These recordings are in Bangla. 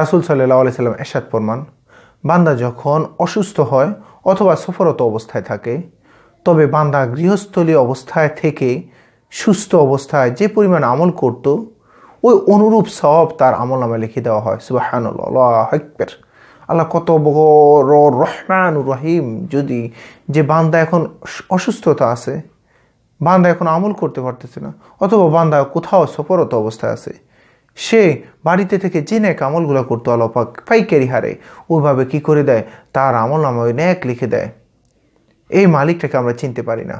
রাসুল সাল্লাহ আলাইসাল্লাম এরশাদ ফরমান, বান্দা যখন অসুস্থ হয় অথবা সফরত অবস্থায় থাকে, তবে বান্দা গৃহস্থলী অবস্থায় থেকে সুস্থ অবস্থায় যে পরিমাণ আমল করত, ওই অনুরূপ সব তার আমল নামে লিখে দেওয়া হয়। সুবাহানুল্লাহ হকবের আল্লাহ কত রহমান রহিম। যদি যে বান্দা এখন অসুস্থতা আছে, বান্দা এখন আমল করতে পারতেছে না, অথবা বান্দা কোথাও সফরত অবস্থায় আছে সে বাড়িতে থেকে যে ন্যাক আমলগুলো করতো আল্লাহ পাক পাইকারি হারে, ওইভাবে কি করে দেয়? তার আমল নামায় ন্যাক লিখে দেয়। এই মালিকটাকে আমরা চিনতে পারি না।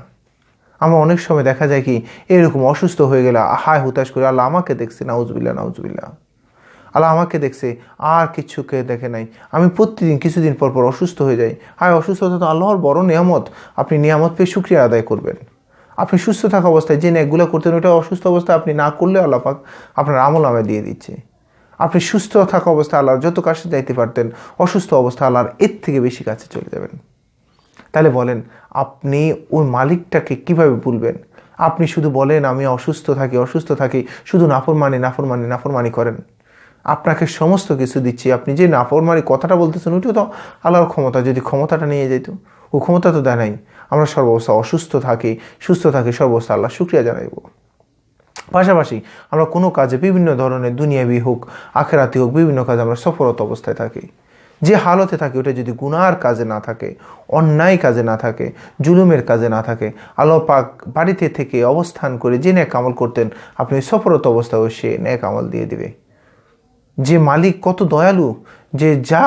আমরা অনেক সময় দেখা যায় কি, এরকম অসুস্থ হয়ে গেলে হায় হুতাশ করে আল্লাহ আমাকে দেখছে নাউজবিল্লা নাউজবিল্লা আল্লাহ আমাকে দেখছে, আর কিছুকে দেখে নাই। আমি প্রতিদিন, কিছুদিন পর পর অসুস্থ হয়ে যাই। হায়, অসুস্থতা তো আল্লাহর বড় নিয়ামত। আপনি নিয়ামত পেয়ে শুক্রিয়া আদায় করবেন। আপনি সুস্থ থাকা অবস্থায় যে ন্যাকগুলো করতেন ওটা অসুস্থ অবস্থায় আপনি না করলে আল্লাহ পাক আপনার আমল আমায় দিয়ে দিচ্ছে। আপনি সুস্থ থাকা অবস্থায় আল্লাহর যত কাছে যাইতে পারতেন, অসুস্থ অবস্থা আল্লাহর এর থেকে বেশি কাছে চলে যাবেন। তাহলে বলেন, আপনি ওই মালিকটাকে কীভাবে ভুলবেন? আপনি শুধু বলেন, আমি অসুস্থ থাকি অসুস্থ থাকি, শুধু নাফরমানি নাফরমানি নাফরমানি করেন। আপনাকে সমস্ত কিছু দিচ্ছি, আপনি যে নাফরমানি কথাটা বলতেছেন, ওইটাও তো আল্লাহর ক্ষমতা, যদি ক্ষমতাটা নিয়ে যেত ও ক্ষমতা তো দেয় নাই। আমরা সর্বাবস্থা অসুস্থ থাকি, সুস্থ থাকি, সর্বাবস্থা আল্লাহ শুক্রিয়া জানাইব। পাশাপাশি আমরা কোনো কাজে বিভিন্ন ধরনের দুনিয়াবি হোক, আখেরাতি হোক, বিভিন্ন কাজে আমরা সফরত অবস্থায় থাকি। যে হালতে থাকে, ওটা যদি গুনার কাজে না থাকে, অন্যায় কাজে না থাকে, জুলুমের কাজে না থাকে, আল্লাহ পাক বাড়িতে থেকে অবস্থান করে যে ন্যাক আমল করতেন, আপনি সফরত অবস্থায় সে ন্যাক আমল দিয়ে দিবে। যে মালিক কত দয়ালু, যে যা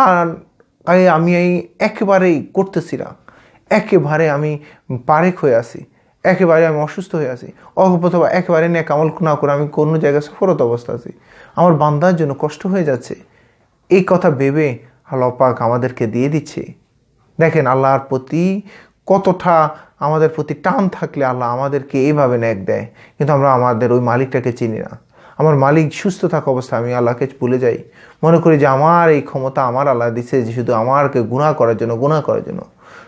আমি এই একেবারেই করতেছি না। একেবারে আমি পারেক হয়ে আসি একেবারে আমি অসুস্থ হয়ে আছি, অথবা একেবারে ন্যাক আমল না করে আমি কোনো জায়গায় সফরত অবস্থা আছি। আমার বান্দার জন্য কষ্ট হয়ে যাচ্ছে। এই কথা ভেবে আল্লাহ পাক আমাদেরকে দিয়ে দিচ্ছে। দেখেন আল্লাহর প্রতি কতটা আমাদের প্রতি টান থাকলে আল্লাহ আমাদেরকে এইভাবে ন্যাক দেয়, কিন্তু আমরা আমাদের ওই মালিকটাকে চিনি না। আমার মালিক সুস্থ থাকা অবস্থায় আমি আল্লাহকে ভুলে যাই। মনে করি যে আমার এই ক্ষমতা আমার আল্লাহ দিচ্ছে যে শুধু আমারকে গুণা করার জন্য গুণা করার জন্য।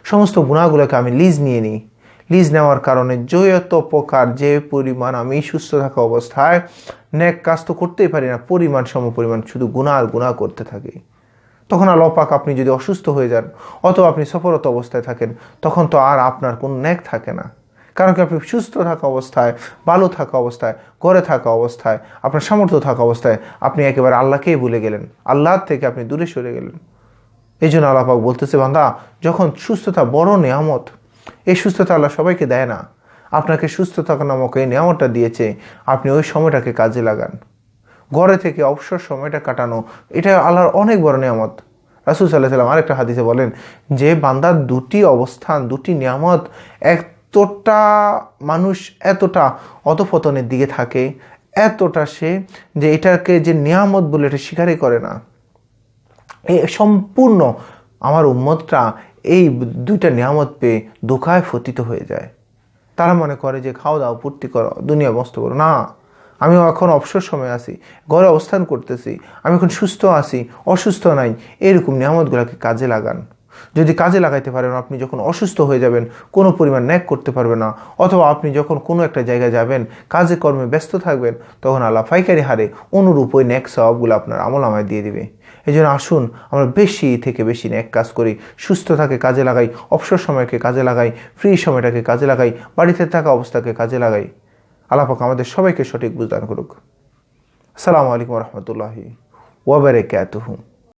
সমস্ত গুণাগুলোকে আমি লিজ নিয়ে নিই। লিজ নেওয়ার কারণে যত প্রকার যে পরিমাণ আমি সুস্থ থাকা অবস্থায় ন্যাক কাজ তো করতেই পারি না, পরিমাণ সম পরিমাণ শুধু গুণা আর গুণা করতে থাকি। তখন আর পাক আপনি যদি অসুস্থ হয়ে যান অথবা আপনি সফরত অবস্থায় থাকেন, তখন তো আর আপনার কোনো ন্যাক থাকে না। কারণ কি আপনি সুস্থ থাকা অবস্থায়, ভালো থাকা অবস্থায়, ঘরে থাকা অবস্থায়, আপনার সামর্থ্য থাকা অবস্থায় আপনি একেবারে আল্লাহকেই ভুলে গেলেন। আল্লাহর থেকে আপনি দূরে সরে গেলেন। এই জন্য আল্লাপাক বলতেছে, বান্দা, যখন সুস্থতা বড় নিয়ামত, এই সুস্থতা আল্লাহ সবাইকে দেয় না। আপনাকে সুস্থ থাকা নামক এই নিয়ামতটা দিয়েছে, আপনি ওই সময়টাকে কাজে লাগান। ঘরে থেকে অবসর সময়টা কাটানো, এটা আল্লাহর অনেক বড় নিয়ামত। রাসুল সাল্লাহ সাল্লাম আরেকটা হাদিসে বলেন যে বান্দার দুটি অবস্থান, দুটি নিয়ামত এতটা মানুষ এতটা অধপতনের দিকে থাকে, এতটা সে যে এটাকে যে নিয়ামত বলে এটা স্বীকারই করে না। এই সম্পূর্ণ আমার উম্মতটা এই দুইটা নিয়ামত পেয়ে দোকায় ফতিত হয়ে যায়। তারা মনে করে যে খাওয়া দাওয়া পূর্তি করো, দুনিয়া মস্ত করো। না আমি এখন অবসর সময় আছি, ঘরে অবস্থান করতেছি, আমি এখন সুস্থ আছি, অসুস্থ নাই, এরকম নিয়ামতগুলোকে কাজে লাগান। যদি কাজে লাগাইতে পারেন, আপনি যখন অসুস্থ হয়ে যাবেন, কোনো পরিমাণ ন্যাক করতে পারবে না। অথবা আপনি যখন কোনো একটা জায়গায় যাবেন, কাজে কর্মে ব্যস্ত থাকবেন, তখন আল্লাহ ফাইকারি হারে অনুরূপ ওই ন্যাক সবগুলো আপনার আমল আমায় দিয়ে দিবে। এই জন্য আসুন, আমরা বেশি থেকে বেশি ন্যাক কাজ করি। সুস্থ থাকে, কাজে লাগাই, অবসর সময়কে কাজে লাগাই ফ্রি সময়টাকে কাজে লাগাই, বাড়িতে থাকা অবস্থাকে কাজে লাগাই। আল্লাপাক আমাদের সবাইকে সঠিক বুঝদান করুক। আসসালামু আলাইকুম রহমতুল্লাহি ওয়াবারে ক্যাতুহুম